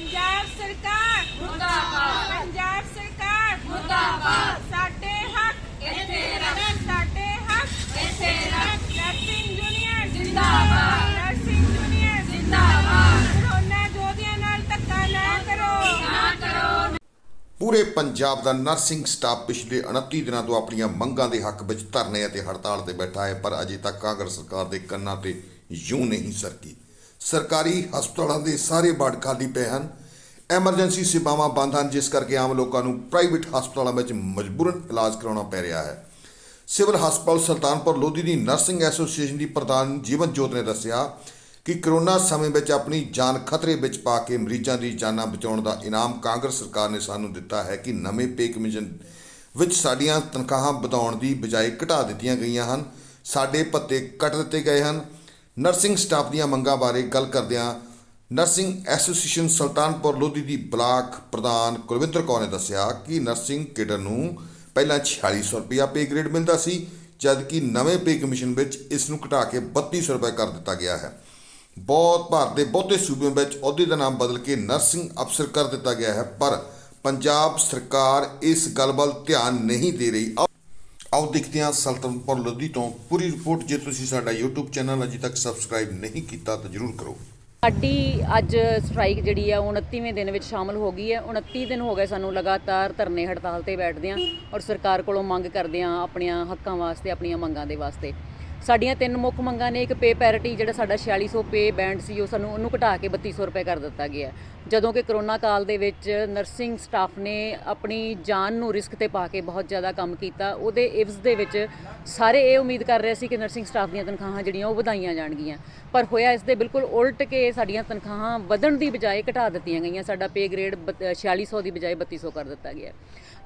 ਪੰਜਾਬ ਸਰਕਾਰ। ਮੁਰਦਾਬਾਦ। ਪੰਜਾਬ ਸਰਕਾਰ। ਮੁਰਦਾਬਾਦ। ਸਾਡੇ ਹੱਕ। ਇੱਥੇ ਰੱਖ। ਸਾਡੇ ਹੱਕ। ਇੱਥੇ ਰੱਖ। Nursing union. ਜਿੰਦਾਬਾਦ। Nursing union. ਜਿੰਦਾਬਾਦ। ਕਰੋਨਾ ਜੋਧਿਆਂ ਨਾਲ ਧੱਕਾ ਨਾ ਕਰੋ। ਨਾ ਕਰੋ। ਪੂਰੇ ਪੰਜਾਬ ਦਾ ਨਰਸਿੰਗ ਸਟਾਫ ਪਿਛਲੇ 29 ਦਿਨਾਂ ਤੋਂ ਆਪਣੀਆਂ ਮੰਗਾਂ ਦੇ ਹੱਕ ਵਿੱਚ ਧਰਨੇ ਅਤੇ ਹੜਤਾਲ ਤੇ ਬੈਠਾ ਹੈ ਪਰ ਅਜੇ ਤੱਕ ਕਾਂਗਰਸ ਸਰਕਾਰ ਦੇ ਕੰਨਾਂ ਤੇ ਯੂੰ ਨਹੀਂ ਸਰਕੀ। ਸਰਕਾਰੀ ਹਸਪਤਾਲਾਂ ਦੇ ਸਾਰੇ ਵਾਰਡ ਖਾਲੀ ਪਏ ਹਨ। ਐਮਰਜੈਂਸੀ ਸੇਵਾਵਾਂ ਬੰਦ ਹਨ, ਜਿਸ ਕਰਕੇ ਆਮ ਲੋਕਾਂ ਨੂੰ ਪ੍ਰਾਈਵੇਟ ਹਸਪਤਾਲਾਂ ਵਿੱਚ ਮਜਬੂਰਨ ਇਲਾਜ ਕਰਾਉਣਾ ਪੈ ਰਿਹਾ ਹੈ। ਸਿਵਲ ਹਸਪਤਾਲ ਸੁਲਤਾਨਪੁਰ ਲੋਧੀ ਦੀ ਨਰਸਿੰਗ ਐਸੋਸੀਏਸ਼ਨ ਦੀ ਪ੍ਰਧਾਨ ਜੀਵਨ ਜੋਤ ਨੇ ਦੱਸਿਆ ਕਿ ਕਰੋਨਾ ਸਮੇਂ ਵਿੱਚ ਆਪਣੀ ਜਾਨ ਖਤਰੇ ਵਿੱਚ ਪਾ ਕੇ ਮਰੀਜ਼ਾਂ ਦੀ ਜਾਨਾਂ ਬਚਾਉਣ ਦਾ ਇਨਾਮ ਕਾਂਗਰਸ ਸਰਕਾਰ ਨੇ ਸਾਨੂੰ ਦਿੱਤਾ ਹੈ ਕਿ ਨਵੇਂ ਪੇ ਕਮਿਸ਼ਨ ਵਿੱਚ ਸਾਡੀਆਂ ਤਨਖਾਹਾਂ ਵਧਾਉਣ ਦੀ ਬਜਾਏ ਘਟਾ ਦਿੱਤੀਆਂ ਗਈਆਂ ਹਨ। ਸਾਡੇ ਭੱਤੇ ਕੱਟ ਦਿੱਤੇ ਗਏ ਹਨ। ਨਰਸਿੰਗ ਸਟਾਫ ਦੀਆਂ ਮੰਗਾਂ ਬਾਰੇ ਗੱਲ ਕਰਦਿਆਂ ਨਰਸਿੰਗ ਐਸੋਸੀਏਸ਼ਨ ਸੁਲਤਾਨਪੁਰ ਲੋਧੀ ਦੀ ਬਲਾਕ ਪ੍ਰਧਾਨ ਕੁਲਵਿੰਦਰ ਕੌਰ ਨੇ ਦੱਸਿਆ ਕਿ ਨਰਸਿੰਗ ਕੇਡਰ ਨੂੰ ਪਹਿਲਾਂ 4600 ਰੁਪਇਆ ਪੇ ਗ੍ਰੇਡ ਮਿਲਦਾ ਸੀ, ਜਦਕਿ ਨਵੇਂ ਪੇ ਕਮਿਸ਼ਨ ਵਿੱਚ ਇਸ ਨੂੰ ਘਟਾ ਕੇ 3200 ਰੁਪਏ ਕਰ ਦਿੱਤਾ ਗਿਆ ਹੈ। ਬਹੁਤ ਭਾਰਤ ਦੇ ਬਹੁਤੇ ਸੂਬਿਆਂ ਵਿੱਚ ਅਹੁਦੇ ਦਾ ਨਾਮ ਬਦਲ ਕੇ ਨਰਸਿੰਗ ਅਫਸਰ ਕਰ ਦਿੱਤਾ ਗਿਆ ਹੈ, ਪਰ ਪੰਜਾਬ ਸਰਕਾਰ ਇਸ ਗੱਲ ਵੱਲ ਧਿਆਨ ਨਹੀਂ ਦੇ ਰਹੀ। ਆਓ- ਦੇਖਦੇ ਹਾਂ ਸੁਲਤਾਨਪੁਰ ਲੋਧੀ ਤੋਂ ਪੂਰੀ ਰਿਪੋਰਟ। ਜੇ ਤੁਸੀਂ ਸਾਡਾ YouTube ਚੈਨਲ ਅਜੇ ਤੱਕ ਸਬਸਕ੍ਰਾਈਬ ਨਹੀਂ ਕੀਤਾ, ਤਾਂ ਜਰੂਰ ਕਰੋ। ਸਾਡੀ ਅੱਜ ਸਟ੍ਰਾਈਕ ਜਿਹੜੀ ਆ 29ਵੇਂ ਦਿਨ ਵਿੱਚ ਸ਼ਾਮਲ ਹੋ ਗਈ ਹੈ। 29 ਦਿਨ ਹੋ ਗਏ ਸਾਨੂੰ ਲਗਾਤਾਰ ਧਰਨੇ ਹੜਤਾਲ ਤੇ ਬੈਠਦੇ ਆਂ ਔਰ ਸਰਕਾਰ ਕੋਲੋਂ ਮੰਗ ਕਰਦੇ ਆਂ ਆਪਣੀਆਂ ਹੱਕਾਂ ਵਾਸਤੇ, ਆਪਣੀਆਂ ਮੰਗਾਂ ਦੇ ਵਾਸਤੇ। ਸਾਡੀਆਂ ਤਿੰਨ ਮੁੱਖ ਮੰਗਾਂ ਨੇ, ਇੱਕ ਪੇ ਪੈਰਿਟੀ ਜਿਹੜਾ ਸਾਡਾ 4600 ਪੇ ਬੈਂਡ ਸੀ, ਉਹ ਸਾਨੂੰ ਉਹਨੂੰ ਘਟਾ ਕੇ 3200 ਰੁਪਏ ਕਰ ਦਿੱਤਾ ਗਿਆ ਜਦੋਂ ਕਿ ਕਰੋਨਾ ਕਾਲ ਦੇ ਵਿੱਚ ਨਰਸਿੰਗ ਸਟਾਫ ਨੇ ਆਪਣੀ ਜਾਨ ਨੂੰ ਰਿਸਕ ਤੇ ਪਾ ਕੇ ਬਹੁਤ ਜ਼ਿਆਦਾ ਕੰਮ ਕੀਤਾ। ਉਹਦੇ ਇਵਜ਼ ਦੇ ਵਿੱਚ ਸਾਰੇ ਇਹ ਉਮੀਦ ਕਰ ਰਹੇ ਸੀ ਕਿ ਨਰਸਿੰਗ ਸਟਾਫ ਦੀਆਂ ਤਨਖਾਹਾਂ ਜਿਹੜੀਆਂ, ਉਹ ਵਧਾਈਆਂ ਜਾਣਗੀਆਂ। ਪਰ ਹੋਇਆ ਇਸ ਦੇ ਬਿਲਕੁਲ ਉਲਟ ਕੇ ਸਾਡੀਆਂ ਤਨਖਾਹਾਂ ਵਧਣ ਦੀ ਬਜਾਏ ਘਟਾ ਦਿੱਤੀਆਂ ਗਈਆਂ। ਸਾਡਾ ਪੇ ਗ੍ਰੇਡ 4600 ਦੀ ਬਜਾਏ 3200 ਕਰ ਦਿੱਤਾ ਗਿਆ।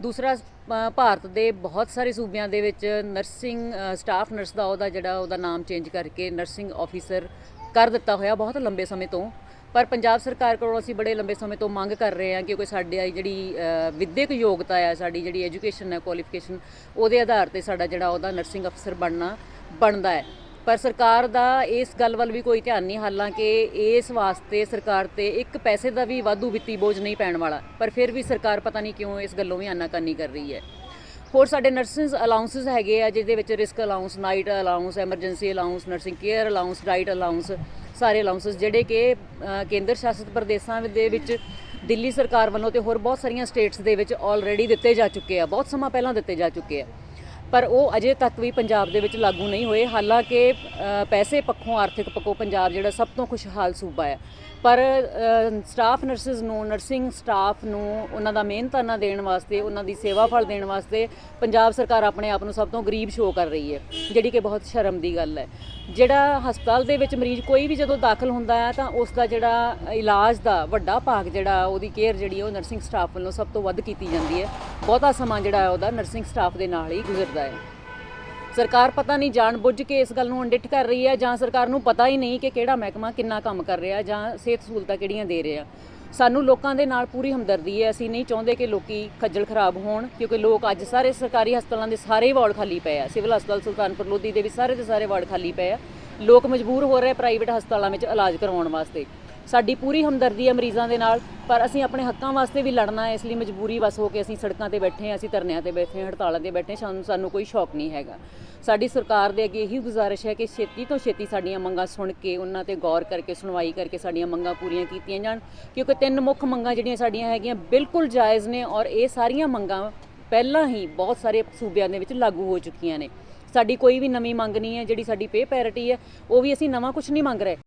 ਦੂਸਰਾ ਭਾਰਤ ਦੇ ਬਹੁਤ ਸਾਰੇ ਸੂਬਿਆਂ ਦੇ ਵਿੱਚ ਨਰਸਿੰਗ ਸਟਾਫ ਨਰਸ ਦਾ ਉਹਦਾ ਜਿਹੜਾ ਉਹਦਾ ਨਾਮ ਚੇਂਜ ਕਰਕੇ ਨਰਸਿੰਗ ਆਫੀਸਰ ਕਰ ਦਿੱਤਾ ਹੋਇਆ ਬਹੁਤ ਲੰਬੇ ਸਮੇਂ ਤੋਂ। ਪਰ ਪੰਜਾਬ ਸਰਕਾਰ ਕੋਲੋਂ ਅਸੀਂ ਬੜੇ ਲੰਬੇ ਸਮੇਂ ਤੋਂ ਮੰਗ ਕਰ ਰਹੇ ਹਾਂ ਕਿ ਕੋਈ ਸਾਡੀ ਜਿਹੜੀ ਅ, ਵਿਦਿਅਕ ਯੋਗਤਾ ਹੈ ਸਾਡੀ ਜਿਹੜੀ ਐਜੂਕੇਸ਼ਨ ਹੈ ਕੁਆਲੀਫਿਕੇਸ਼ਨ ਉਹਦੇ ਆਧਾਰ ਤੇ ਸਾਡਾ ਜਿਹੜਾ ਉਹਦਾ ਨਰਸਿੰਗ ਅਫਸਰ ਬਣਨਾ ਬਣਦਾ ਹੈ। ਪਰ ਸਰਕਾਰ ਦਾ ਇਸ ਗੱਲ ਵੱਲ ਵੀ ਕੋਈ ਧਿਆਨ ਨਹੀਂ, ਹਾਲਾਂਕਿ ਇਸ ਵਾਸਤੇ ਸਰਕਾਰ ਤੇ ਇੱਕ ਪੈਸੇ ਦਾ ਵੀ ਵਾਧੂ ਵਿੱਤੀ ਬੋਝ ਨਹੀਂ ਪੈਣ ਵਾਲਾ, ਪਰ ਫਿਰ ਵੀ ਸਰਕਾਰ ਪਤਾ ਨਹੀਂ ਕਿਉਂ ਇਸ ਗੱਲੋਂ ਵੀ ਆਨਾਕਾਨੀ ਕਰ ਰਹੀ ਹੈ। ਹੋਰ ਸਾਡੇ ਨਰਸਿਸ ਅਲਾਉਂਸਸ ਹੈਗੇ ਆ, ਜਿਹਦੇ ਵਿੱਚ risk allowance night allowance emergency allowance nursing care allowance diet allowance ਸਾਰੇ ਅਲਾਉਂਸਸ ਜਿਹੜੇ ਕਿ ਕੇਂਦਰ ਸ਼ਾਸਿਤ ਪ੍ਰਦੇਸ਼ਾਂ ਦੇ ਵਿੱਚ ਦਿੱਲੀ ਸਰਕਾਰ ਵੱਲੋਂ ਤੇ ਹੋਰ ਬਹੁਤ ਸਾਰੀਆਂ ਸਟੇਟਸ ਦੇ ਵਿੱਚ ਆਲਰੇਡੀ ਦਿੱਤੇ ਜਾ ਚੁੱਕੇ ਆ, ਬਹੁਤ ਸਮਾਂ ਪਹਿਲਾਂ ਦਿੱਤੇ ਜਾ ਚੁੱਕੇ ਆ। ਪਰ ਉਹ ਅਜੇ ਤੱਕ ਵੀ ਪੰਜਾਬ ਦੇ ਵਿੱਚ ਲਾਗੂ ਨਹੀਂ ਹੋਏ। ਹਾਲਾਂਕਿ ਪੈਸੇ ਪੱਖੋਂ, ਆਰਥਿਕ ਪੱਖੋਂ ਪੰਜਾਬ ਜਿਹੜਾ ਸਭ ਤੋਂ ਖੁਸ਼ਹਾਲ ਸੂਬਾ ਹੈ। ਪਰ ਸਟਾਫ ਨਰਸਿਸ ਨੂੰ ਨਰਸਿੰਗ ਸਟਾਫ ਨੂੰ ਉਹਨਾਂ ਦਾ ਮਿਹਨਤਾਨਾ ਦੇਣ ਵਾਸਤੇ, ਉਹਨਾਂ ਦੀ ਸੇਵਾ ਫਲ ਦੇਣ ਵਾਸਤੇ ਪੰਜਾਬ ਸਰਕਾਰ ਆਪਣੇ ਆਪ ਨੂੰ ਸਭ ਤੋਂ ਗਰੀਬ ਸ਼ੋਅ ਕਰ ਰਹੀ ਹੈ, ਜਿਹੜੀ ਕਿ ਬਹੁਤ ਸ਼ਰਮ ਦੀ ਗੱਲ ਹੈ। ਜਿਹੜਾ ਹਸਪਤਾਲ ਦੇ ਵਿੱਚ ਮਰੀਜ਼ ਕੋਈ ਵੀ ਜਦੋਂ ਦਾਖਲ ਹੁੰਦਾ ਹੈ, ਤਾਂ ਉਸ ਦਾ ਜਿਹੜਾ ਇਲਾਜ ਦਾ ਵੱਡਾ ਭਾਗ ਜਿਹੜਾ ਉਹਦੀ ਕੇਅਰ ਜਿਹੜੀ ਉਹ ਨਰਸਿੰਗ ਸਟਾਫ ਵੱਲੋਂ ਸਭ ਤੋਂ ਵੱਧ ਕੀਤੀ ਜਾਂਦੀ ਹੈ। ਬਹੁਤਾ ਸਮਾਂ ਜਿਹੜਾ ਉਹਦਾ ਨਰਸਿੰਗ ਸਟਾਫ ਦੇ ਨਾਲ ਹੀ ਗੁਜ਼ਰਦਾ ਹੈ। ਸਰਕਾਰ ਪਤਾ ਨਹੀਂ ਜਾਣ ਬੁੱਝ ਕੇ ਇਸ ਗੱਲ ਨੂੰ ਅੰਡਿਠ ਕਰ ਰਹੀ ਹੈ ਜਾਂ ਸਰਕਾਰ ਨੂੰ ਪਤਾ ਹੀ ਨਹੀਂ ਕਿ ਕਿਹੜਾ ਮਹਿਕਮਾ ਕਿੰਨਾ ਕੰਮ ਕਰ ਰਿਹਾ ਜਾਂ ਸਿਹਤ ਸਹੂਲਤਾਂ ਕਿਹੜੀਆਂ ਦੇ ਰਿਹਾ। ਸਾਨੂੰ ਲੋਕਾਂ ਦੇ ਨਾਲ ਪੂਰੀ ਹਮਦਰਦੀ ਹੈ। ਅਸੀਂ ਨਹੀਂ ਚਾਹੁੰਦੇ ਕਿ ਲੋਕੀ ਖੱਜਲ ਖਰਾਬ ਹੋਣ ਕਿਉਂਕਿ ਲੋਕ ਅੱਜ ਸਾਰੇ ਸਰਕਾਰੀ ਹਸਪਤਾਲਾਂ ਦੇ ਸਾਰੇ ਵਾਰਡ ਖਾਲੀ ਪਏ ਆ। ਸਿਵਲ ਹਸਪਤਾਲ ਸੁਲਤਾਨਪੁਰ, ਲੋਧੀ ਦੇ ਵੀ ਸਾਰੇ ਦੇ ਸਾਰੇ ਵਾਰਡ ਖਾਲੀ ਪਏ ਆ। ਲੋਕ ਮਜਬੂਰ ਹੋ ਰਹੇ ਪ੍ਰਾਈਵੇਟ ਹਸਪਤਾਲਾਂ ਵਿੱਚ ਇਲਾਜ ਕਰਵਾਉਣ ਵਾਸਤੇ। ਸਾਡੀ ਪੂਰੀ ਹਮਦਰਦੀ ਹੈ ਮਰੀਜ਼ਾਂ ਦੇ ਨਾਲ, ਪਰ ਅਸੀਂ ਆਪਣੇ ਹੱਕਾਂ ਵਾਸਤੇ ਵੀ ਲੜਨਾ ਹੈ, ਇਸ ਲਈ ਮਜਬੂਰੀ ਵਸ ਹੋ ਕੇ ਅਸੀਂ ਸੜਕਾਂ ਤੇ ਬੈਠੇ ਹਾਂ, ਅਸੀਂ ਧਰਨਿਆਂ ਤੇ ਬੈਠੇ ਹਾਂ, ਹੜਤਾਲਾਂ ਤੇ ਬੈਠੇ ਸਾਨੂੰ ਸਾਨੂੰ ਕੋਈ ਸ਼ੌਕ ਨਹੀਂ ਹੈਗਾ। ਸਾਡੀ ਸਰਕਾਰ ਦੇ ਅੱਗੇ ਇਹੀ ਗੁਜ਼ਾਰਿਸ਼ ਹੈ ਕਿ ਛੇਤੀ ਤੋਂ ਛੇਤੀ ਸਾਡੀਆਂ ਮੰਗਾਂ ਸੁਣ ਕੇ, ਉਹਨਾਂ ਤੇ ਗੌਰ ਕਰਕੇ, ਸੁਣਵਾਈ ਕਰਕੇ ਸਾਡੀਆਂ ਮੰਗਾਂ ਪੂਰੀਆਂ ਕੀਤੀਆਂ ਜਾਣ, ਕਿਉਂਕਿ ਤਿੰਨ ਮੁੱਖ ਮੰਗਾਂ ਜਿਹੜੀਆਂ ਸਾਡੀਆਂ ਹੈਗੀਆਂ ਬਿਲਕੁਲ ਜਾਇਜ਼ ਨੇ ਔਰ ਇਹ ਸਾਰੀਆਂ ਮੰਗਾਂ ਪਹਿਲਾਂ ਹੀ ਬਹੁਤ ਸਾਰੇ ਸੂਬਿਆਂ ਦੇ ਵਿੱਚ ਲਾਗੂ ਹੋ ਚੁੱਕੀਆਂ ਨੇ। ਸਾਡੀ ਕੋਈ ਵੀ ਨਵੀਂ ਮੰਗ ਨਹੀਂ ਹੈ, ਜਿਹੜੀ ਸਾਡੀ ਪੇ ਪੈਰਿਟੀ ਹੈ, ਉਹ ਵੀ ਅਸੀਂ ਨਵਾਂ ਕੁਝ ਨਹੀਂ ਮੰਗ ਰਹੇ।